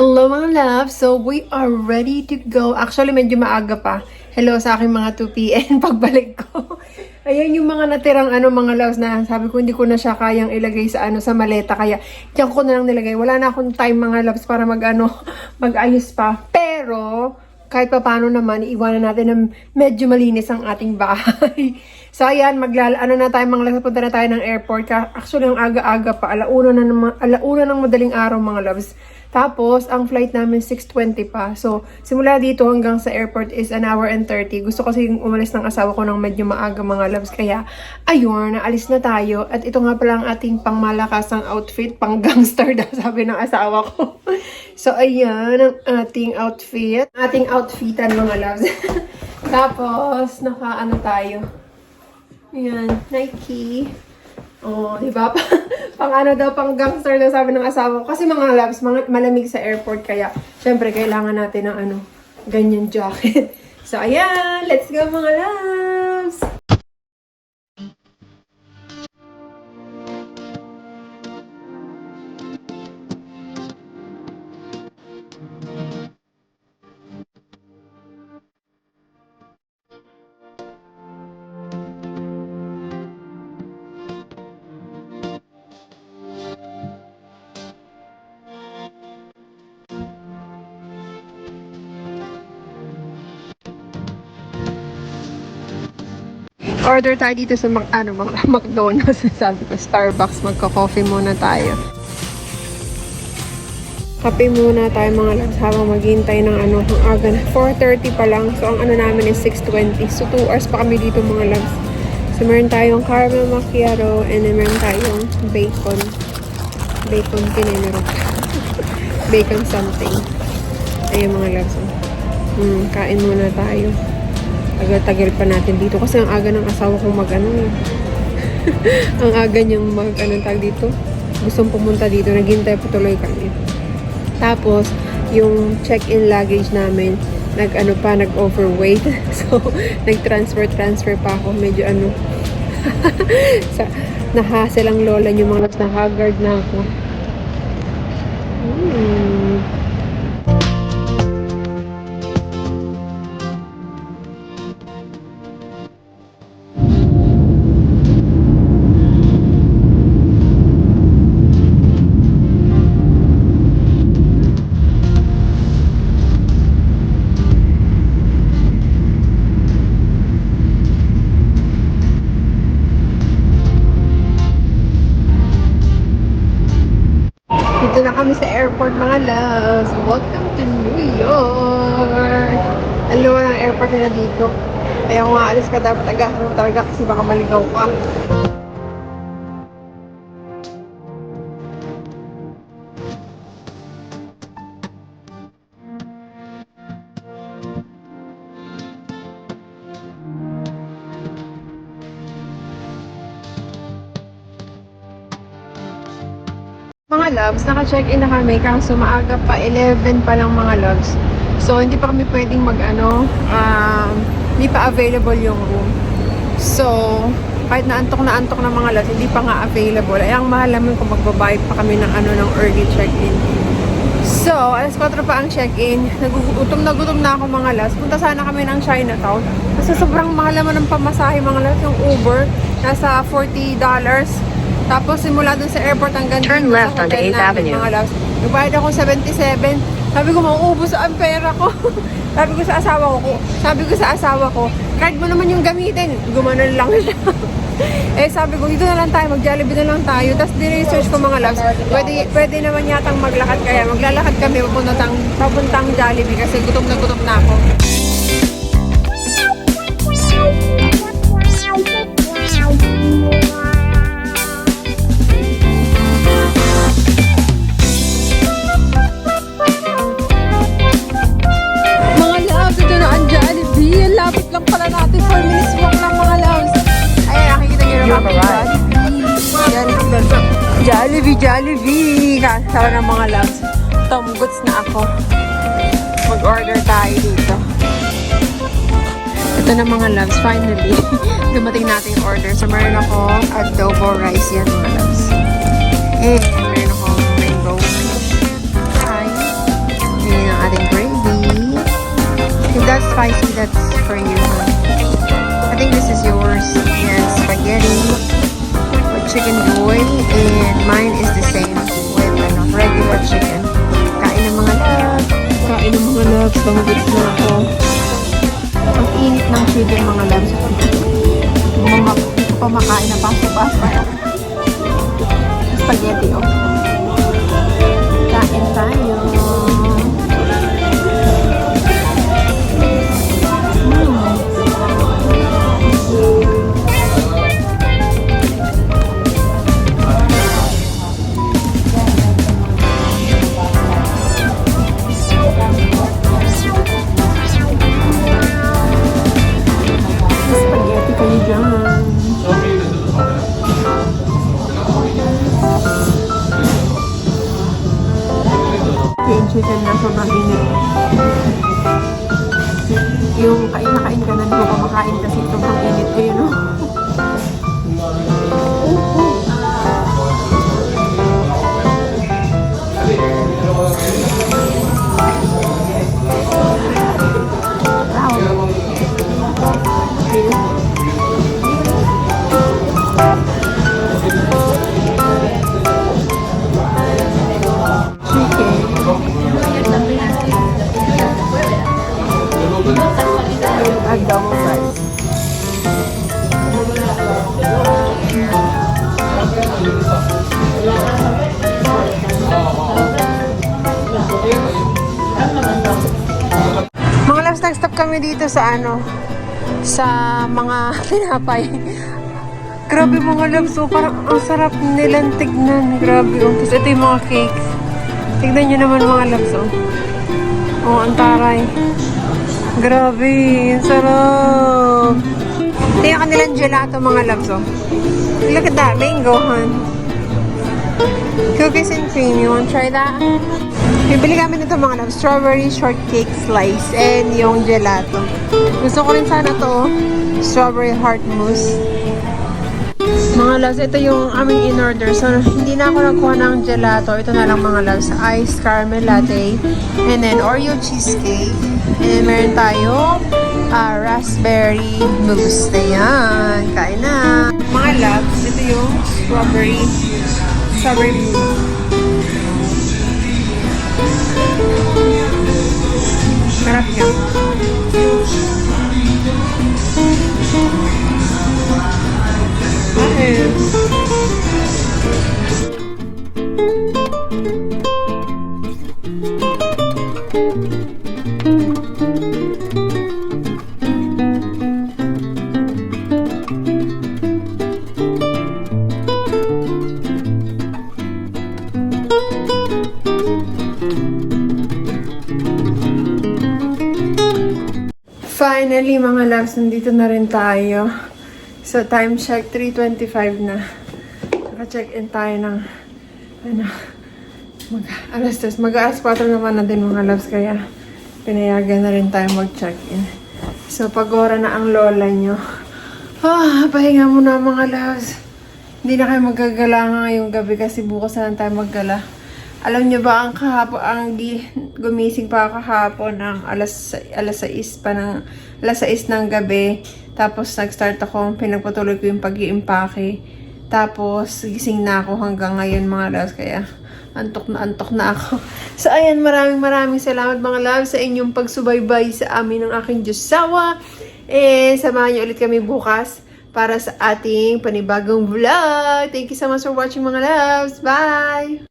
Hello mga love! So, we are ready to go. Actually, medyo maaga pa. Hello sa aking mga 2pm pagbalik ko. Ayan yung mga natirang ano mga loves na sabi ko hindi ko na siya kayang ilagay sa ano sa maleta kaya diyan ko na lang nilagay. Wala na akong time mga loves para mag ano mag-ayos pa. Pero kahit pa paano naman iiwanan natin na medyo malinis ang ating bahay. so ayan, maglala ano na tayo mga loves, punta na tayo ng airport. Actually, ang aga-aga pa, alauna na ng, alauna ng madaling araw mga loves. Tapos, ang flight namin 6.20 pa. So, simula dito hanggang sa airport is an hour and 30. Gusto kasi umalis ng asawa ko ng medyo maaga mga loves. Kaya, ayun, naalis na tayo. At ito nga pala ang ating pangmalakasang outfit. Pang gangster daw, sabi ng asawa ko. so, ayan, ang ating outfit. Ating outfitan mga loves. Tapos, naka ano tayo. Ayan, Nike. Oh, di ba? pang ano daw, pang gangster daw sabi ng asawa ko. Kasi mga loves, mga, malamig sa airport. Kaya, syempre, kailangan natin ng ano, ganyan jacket. So, ayan! Let's go mga loves! Order tayo dito sa Mac, ano, Mac- McDonald's. Sabi ko, Starbucks, magka-coffee muna tayo. Kape muna tayo mga loves habang maghintay ng ano, ang aga na. 4.30 pa lang. So, ang ano namin is 6.20. So, 2 hours pa kami dito mga loves. So, meron tayong caramel macchiato and then meron tayong bacon. Bacon pinenero. bacon something. Ayun mga loves. Hmm, kain muna tayo. Tagal-tagal pa natin dito kasi ang aga ng asawa kong mag ano eh. ang aga niyang mag anong tag dito. Gustong pumunta dito. Naghintay pa tuloy kami. Tapos, yung check-in luggage namin, nag ano pa, nag-overweight. So, nag-transfer, transfer pa ako. Medyo ano, sa, nahasel ang lola niyo mga nas na haggard na ako. Hmm. To New York! Ang luwa ng airport nila dito. Kaya kung aalis ka dapat agahan talaga kasi baka maligaw ka. Mga loves, naka-check-in na kami kaso maaga pa, 11 pa lang mga loves. So, hindi pa kami pwedeng mag-ano, um, hindi pa available yung room. So, kahit na antok na antok ng mga loves, hindi pa nga available. Ay, ang mahal naman kung magbabayad pa kami ng ano, ng early check-in. So, alas 4 pa ang check-in. Nagugutom na gutom na ako mga loves. Punta sana kami ng Chinatown. Kasi sobrang mahal naman ng pamasahe mga loves. Yung Uber, nasa $40. Tapos simula dun sa airport hanggang Turn dito left sa hotel 8th namin, Avenue. Mga loves. Nagbayad ako 77. Sabi ko, mauubos ang pera ko. sabi ko sa asawa ko, ko- sabi ko sa asawa ko, card mo naman yung gamitin. Gumanon lang siya. eh sabi ko, dito na lang tayo, mag-Jollibee na lang tayo. Tapos di-research ko mga loves, pwede, pwede naman yatang maglakad kaya. Maglalakad kami papuntang, papuntang Jollibee kasi gutom na gutom na ako. Jollibee, Jollibee! Kasama ng mga loves. Tom goods na ako. Mag-order tayo dito. Ito na mga loves, finally. Dumating natin yung order. So, meron ako adobo rice yan mga loves. And, meron ako mango pie. Yan ang ating gravy. If that's spicy, that's for you. I think this is yours. Yes, spaghetti with chicken Spaghetti, oh. Kain sobrang init. Yung kain na kain ka na, hindi ko pa makain kasi sobrang init kami dito sa ano, sa mga pinapay. Grabe mga loves, parang ang sarap nilang tignan. Grabe, oh. Tapos ito yung mga cakes. Tignan nyo naman mga loves, oh. Oh, ang taray. Grabe, ang sarap. Ito yung kanilang gelato mga loves, oh. Look at that, mango, hon. Cookies and cream. You want to try that? Bibili kami nito mga loves. Strawberry shortcake slice and yung gelato. Gusto ko rin sana to. Strawberry heart mousse. Mga loves, ito yung aming in-order. So, hindi na ako nagkuha ng gelato. Ito na lang mga loves. Iced caramel latte. And then, Oreo cheesecake. And then, meron tayong ah, raspberry mousse. Ayan. Kain na. Mga loves, ito yung strawberry strawberry mousse. Sarap Finally, mga loves, nandito na rin tayo. So, time check, 3.25 na. Naka-check-in tayo ng, ano, mag, alas 3. Mag alas 4 naman na din mga loves, kaya pinayagan na rin tayo mag-check-in. So, pag-ora na ang lola nyo. Ah, pahinga muna mga loves. Hindi na kayo magagala ngayong gabi kasi bukas na lang tayo maggala. Alam niyo ba ang kahapon ang gumising pa kahapon ng alas alas 6 pa ng alas 6 ng gabi. Tapos nag-start ako, pinagpatuloy ko yung pag-iimpake. Tapos gising na ako hanggang ngayon mga loves kaya antok na antok na ako. So ayan, maraming maraming salamat mga loves sa inyong pagsubaybay sa amin ng aking Diyosawa. Eh, samahan niyo ulit kami bukas para sa ating panibagong vlog. Thank you so much for watching mga loves. Bye!